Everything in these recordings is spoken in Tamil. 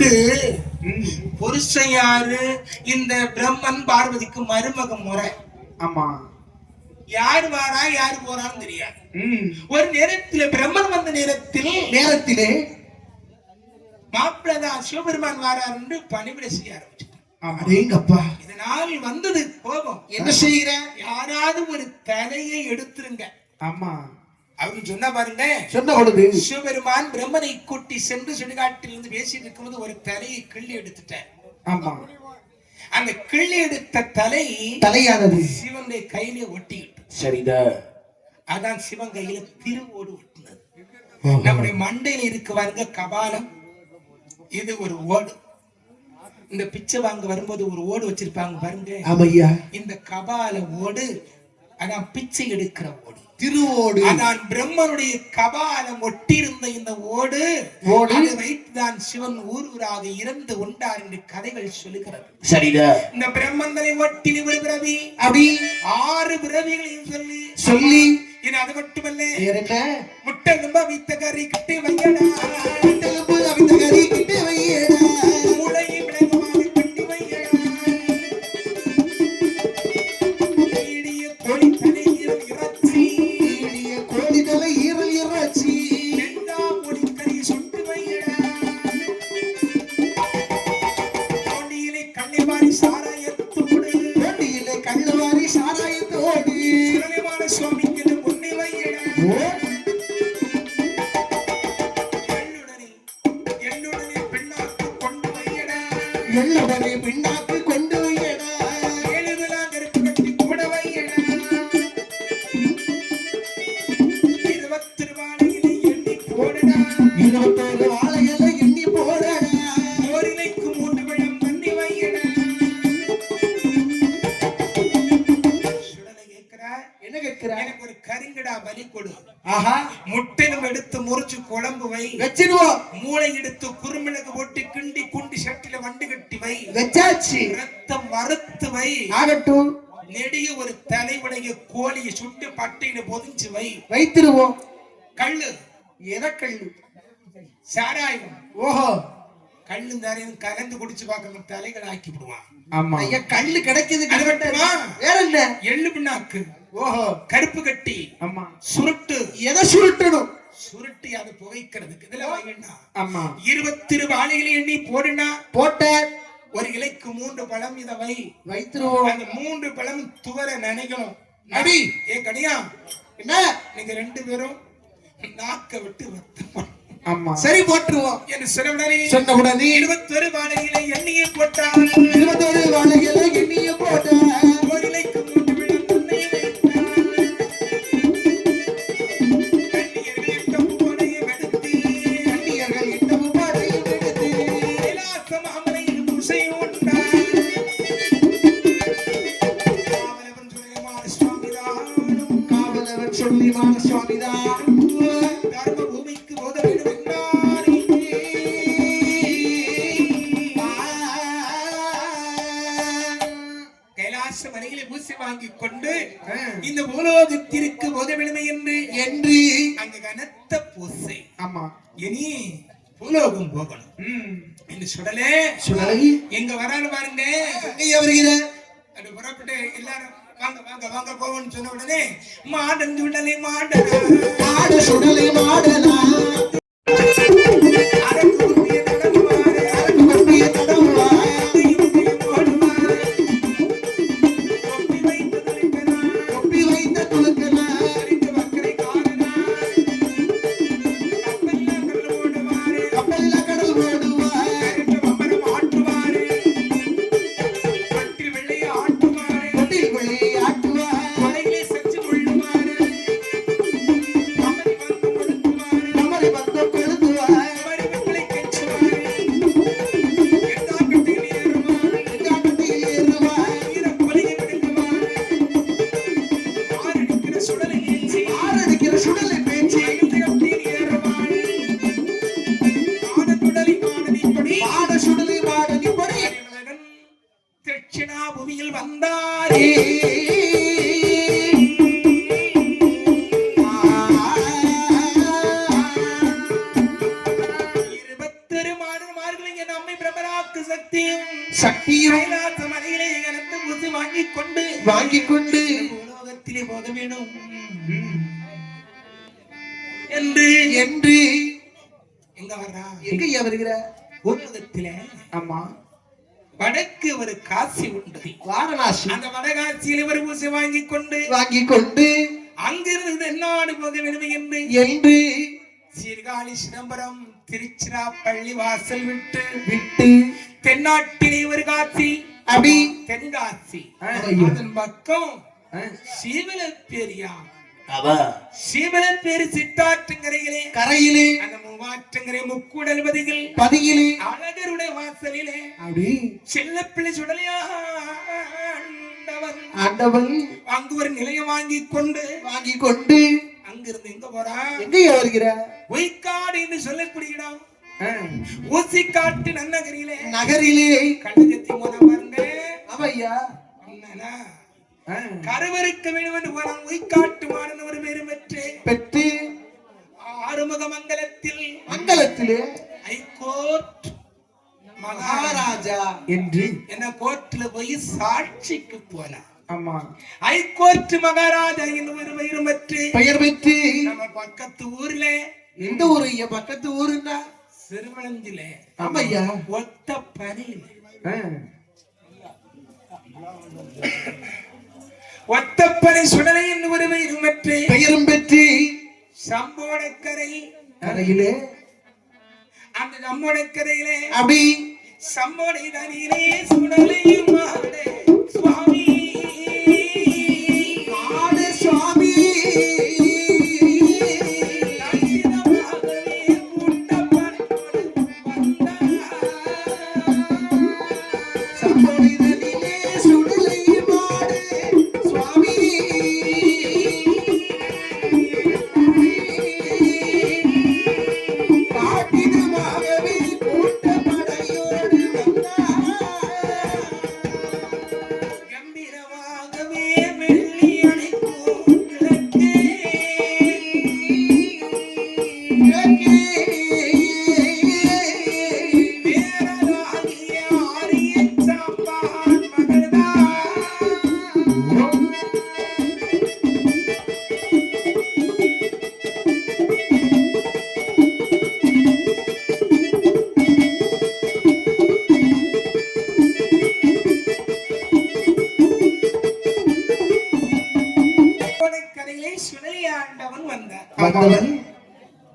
பெண்ணுக்கு புருஷன் யாரு இந்த பிரம்மன் பார்வதிக்கு மருமக முறை. ஆமா. யாரு வாரா யாரு போறான்னு தெரியாது. ஒரு நேரத்துல பிரம்மன் வந்த நேரத்தில் நேரத்திலே மாப்பிள்ளதான் சிவபெருமான் வாராருன்னு பணிவிட செய்ய ஆரம்பிச்சிட்டான் அடேங்கப்பா. இதனால் வந்தது கோபம். என்ன செய்கிற? யாராவது ஒரு தலையை எடுத்துருங்க. ஆமா. அவங்க சொன்னா பாருங்க. சொன்ன பொழுது சிவபெருமான் பிரம்மனை கூட்டி சென்று சுடுகாட்டில் இருந்து பேசிட்டு இருக்கும்போது ஒரு தலையை கிள்ளி எடுத்துட்டேன் ஆமா. அந்த கிள்ளி எடுத்த தலை தலையானது. சிவனுடைய கையிலே ஒட்டிக்கிட்டு சரிதா. அதான் சிவன் கையில திருவோடு ஒட்டினது. நம்முடைய மண்டையில இருக்கு பாருங்க கபாலம். இது ஒரு ஓடு. இந்த பிச்சை வாங்க வரும்போது ஒரு ஓடு வச்சிருப்பாங்க பாருங்க. ஆமையா இந்த கபால ஓடு அதான் பிச்சை எடுக்கிற ஓடு. திருவோடு. அதான் பிரம்மனுடைய கபாலம் ஒட்டியிருந்த இந்த ஓடு ஓடு. வைத்துதான் சிவன் ஊர் ஊராக இறந்து உண்டார் என்று கதைகள் சொல்லுகிறது. சரிதா? இந்த பிரம்மந்தனை ஒட்டி விடுபிறவி அப்படி. ஆறு பிறவிகளையும் சொல்லி. சொல்லி. இது அது மட்டுமல்ல. முட்டை ரொம்ப வித்த கறி கிட்டு வையடா. எள்ளுடனே பின்னாக்கு கொண்டு வையடா. ஏழுதலாக இருக்கு கட்டி கூட வையடா. இருபத்தி ரூபாயிலே எண்ணி போடடா. இருபத்தோரு வாழைகளை எண்ணி போடடா. ஓரிலைக்கு மூன்று விழம் பண்ணி வையடா. சுடலை கேட்கிறா என்ன கேட்கிற எனக்கு ஒரு கருங்கடா பலி கொடு. ஆஹா. முட்டையும் எடுத்து முறிச்சு குழம்பு வை. வச்சிருவோம் மூளை எடுத்து குறுமிளகு வை வச்சாச்சு. ரத்தம் வறுத்து வை ஆகட்டும். நெடிய ஒரு தலைவுடைய கோழியை சுட்டு பட்டையில பொதிஞ்சு வை. வைத்திருவோம். கள்ளு. எதக்கள்ளு சாராயம். ஓஹோ. கள்ளு நிறைய கலந்து குடிச்சு பார்க்க தலைகளை ஆக்கி விடுவான். ஆமா. ஐயா கல்லு கிடைக்குது? வேற என்ன? எள்ளு பிண்ணாக்கு ஓஹோ. கருப்பு கட்டி. ஆமா. சுருட்டு. எதை சுருட்டணும்? சுருட்டி அதை புகைக்கிறதுக்கு. இதெல்லாம் வைங்கண்ணா ஆமா இருபத்தி இரு வாழைகளை எண்ணி போடுனா. போட்ட ஒரு இலைக்கு மூன்று பழம் இதை வை. வைத்திருவோம். அந்த மூன்று பழம் துவர நினைக்கணும். அடி. ஏ கனியா. என்ன? நீங்க ரெண்டு பேரும் நாக்க விட்டு ரத்தம் ஆமா. சரி போட்டுருவோம் என்று சொன்ன உடனே இருபத்தொரு வாழைகளை எண்ணியை போட்டால் இருபத்தோரு வாழைகளை எண்ணிய போட்ட மலையிலே பூசி வாங்கிக் கொண்டு இந்த பூலோகத்திற்கு போத விடுமை என்று என்று அங்க கனத்த பூசை. ஆமா. இனி பூலோகம் போகணும். என்று சுடலே சுடலை எங்க வரான்னு பாருங்க. எங்கே வருகிற அது புறப்பட்டு எல்லாரும் வாங்க வாங்க வாங்க போவோம்னு சொன்ன உடனே மாடன் சுடலை மாடனா மாட சுடலை மாடலா எங்கய்யா வருகிற? உலகத்திலே ஆமா வடக்கு ஒரு காசி உண்டு. வாரணாசி. அந்த வடகாசியில் இவர் பூசி வாங்கிக் கொண்டு வாங்கிக் கொண்டு அங்கிருந்து தென்னாடு போக வேண்டும் என்று என்று சீர்காழி சிதம்பரம் திருச்சிராப்பள்ளி வாசல் விட்டு விட்டு தென்னாட்டிலே ஒரு காசி அப்படி தென்காசி. அதன் பக்கம் அவ சீவலப்பேரி சித்தாற்றுங்கரையிலே கரையிலே அந்த மூவாற்றங்கரை முக்கூடல் பதிகள் பதியிலே அழகருடைய வாசலிலே அப்படி சுடலையாண்டவர் ஆண்டவன் அங்கு ஒரு நிலையம் வாங்கி கொண்டு வாங்கிக் கொண்டு அங்கிருந்து எங்க போறான் எங்கய்யா வருகிற ஒய்க்காடு என்று சொல்லக்கூடிய இடம். ஊசிக்காட்டு நன்னகரியிலே நகரிலே. கண்டகத்தி மூலம் பாருங்க அவையா அண்ணனா, கருவறுக்க வேண்டும் என்று போறான் ஒய்க்காட்டு மாடன் ஒரு பேரு பெற்று ஆறுமுக மங்கலத்தில் மங்களத்திலே ஹைகோர்ட் மகாராஜா என்று என்ன கோர்ட்ல போய் சாட்சிக்கு போனான் ஆமா. ஹைகோர்ட் மகாராஜா என்று ஒரு பேரு பெற்று பெயர் பெற்று நம்ம பக்கத்து ஊர்ல எந்த ஊரு ஐயா? பக்கத்து ஊருன்னா சிறுவனந்தில ஆமையா? ஒத்த பனையில ஒத்தப்பனை சுடலை என்று ஒரு பேரு பெற்று பெயரும் பெற்று சம்போடக்கரை. கரையிலே அந்த சம்போடக்கரையிலே. அப்படி. சம்போடை தனியிலே சுடலையும் சுவாமி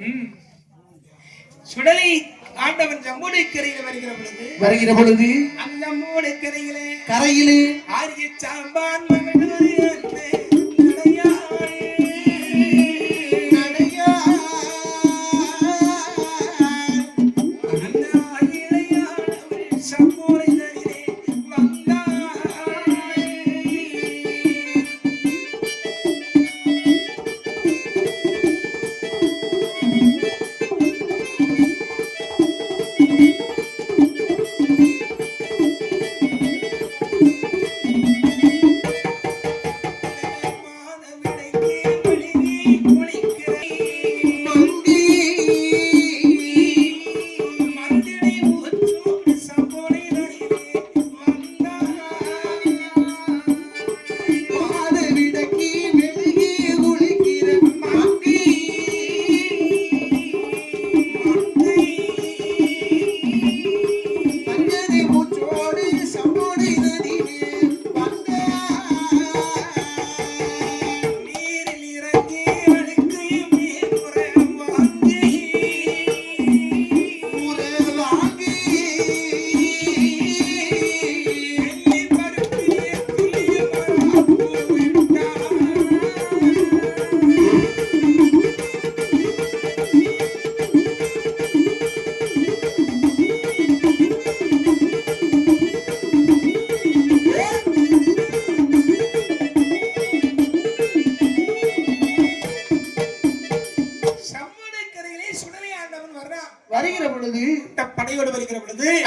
ம். சுடலை ஆண்டவன் ஜம்புடைக்கரையில் வருகிற பொழுது வருகிற பொழுது அந்த ஜம்புடைக்கரையிலே கரையிலே ஆரிய சாம்பான் மகள்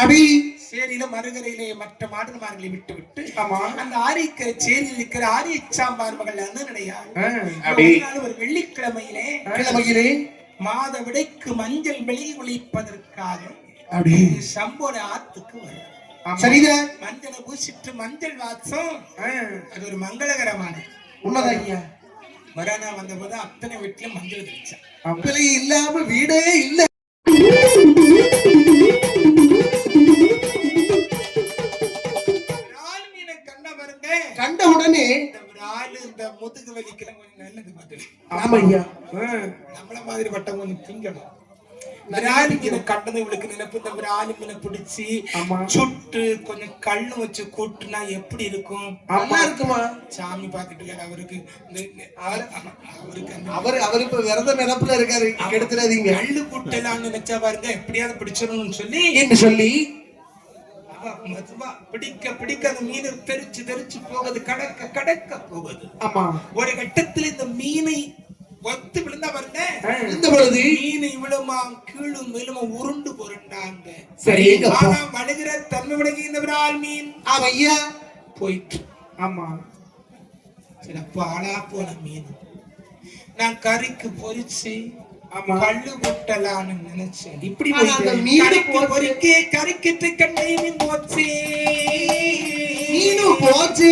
நபி சேரியில மறுகரையிலே மற்ற மாடன்மார்களை விட்டு விட்டு ஆமா. அந்த ஆரிக்க சேரியில் இருக்கிற ஆரிய சாம்பார் மகள் அண்ணன் ஒரு வெள்ளிக்கிழமையிலே கிழமையிலே மாத விடைக்கு மஞ்சள் வெளியே ஒழிப்பதற்காக அப்படி சம்போட ஆத்துக்கு வரும். சரிதா மஞ்சளை பூசிட்டு மஞ்சள் வாசம். அது ஒரு மங்களகரமான உள்ளதா ஐயா. மரணம் வந்தபோது அத்தனை வீட்டுல மஞ்சள் தெரிச்சா அப்பளை இல்லாம வீடே இல்லை. முதுகு வலிக்கலாம் கொஞ்சம் நல்லது பார்த்து ஐயா. நம்மள மாதிரி பட்டம் கொஞ்சம் திங்கணும். விராலிங்கிற கண்டது இவளுக்கு நினைப்பு. இந்த விராலிங்கிற பிடிச்சி சுட்டு கொஞ்சம் கல்லு வச்சு கூட்டுனா எப்படி இருக்கும்? அம்மா இருக்குமா? சாமி பார்த்துட்டு அவருக்கு. அவர் அவருக்கு அவர் அவர் இப்ப விரத நினப்புல இருக்காரு. கெடுத்துடாதீங்க கல்லு கூட்டலாம்னு நினைச்சா பாருங்க எப்படியாவது பிடிச்சிடணும்னு சொல்லி சொல்லி மெதுவா பிடிக்க பிடிக்க அந்த மீன் பெருச்சு பெருச்சு போகுது கடக்க கடக்க போகுது. ஆமா. ஒரு கட்டத்தில் இந்த மீனை ஒத்து விழுந்தா பாருங்க. இந்த பொழுது மீன் இவ்வளவுமா கீழும் மேலுமா உருண்டு பொருண்டாங்க சரி ஆனா வழுகிற தன்மை விளங்குகின்றவரால் மீன் ஐயா போயிட்டு ஆமா. சில பாலா போன மீன். நான் கறிக்கு பொறிச்சு கல்லு முட்டலான்னு நினைச்சேன். இப்படி ஒருக்கே கறிக்கிட்டு கண்டையும் போச்சு. போச்சு.